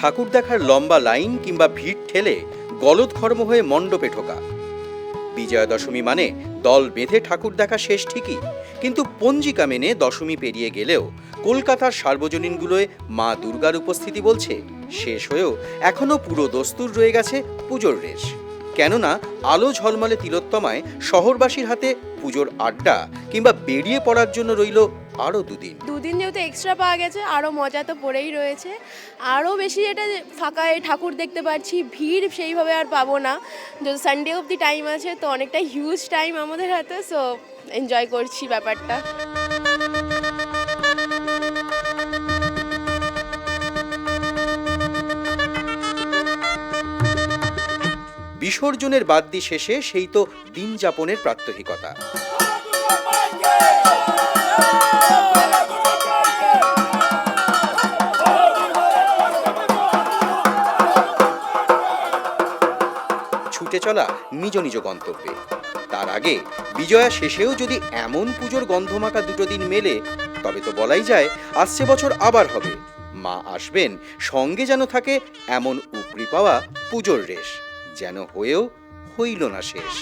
ঠাকুর দেখার লম্বা লাইন কিংবা ভিড় ঠেলে গলদঘর্ম হয়ে মণ্ডপে ঢোকা। বিজয়া দশমী মানে দল বেঁধে ঠাকুর দেখা শেষ ঠিকই, কিন্তু পঞ্জিকা মেনে দশমী পেরিয়ে গেলেও কলকাতার সার্বজনীনগুলোয় মা দুর্গার উপস্থিতি বলছে, শেষ হয়েও এখনও পুরো দস্তুর রয়ে গেছে পুজোর রেশ। কেননা আলো ঝলমলে তিলোত্তমায় শহরবাসীর হাতে পুজোর আড্ডা কিংবা বেরিয়ে পড়ার জন্য রইল আরও দুদিন। দুদিন যেহেতু এক্সট্রা পাওয়া গেছে আরও মজা তো পড়েই রয়েছে। আরও বেশি যেটা ফাঁকায় ঠাকুর দেখতে পাচ্ছি ভিড় সেইভাবে আর পাবো না। যদি সানডে অবধি টাইম আছে তো অনেকটা হিউজ টাইম আমাদের হাতে সো এনজয় করছি ব্যাপারটা। বিসর্জনের বাদ্যি শেষে সেই তো দিন যাপনের প্রাত্যহিকতা। ছুটে চলা নিজ নিজ গন্তব্যে। তার আগে বিজয়া শেষেও যদি এমন পুজোর গন্ধমাখা দুটো দিন মেলে, তবে তো বলাই যায় আসছে বছর আবার হবে। মা আসবেন, সঙ্গে যেন থাকে এমন উপরি পাওয়া পুজোর রেশ, যেন হয়েও হইল না শেষ।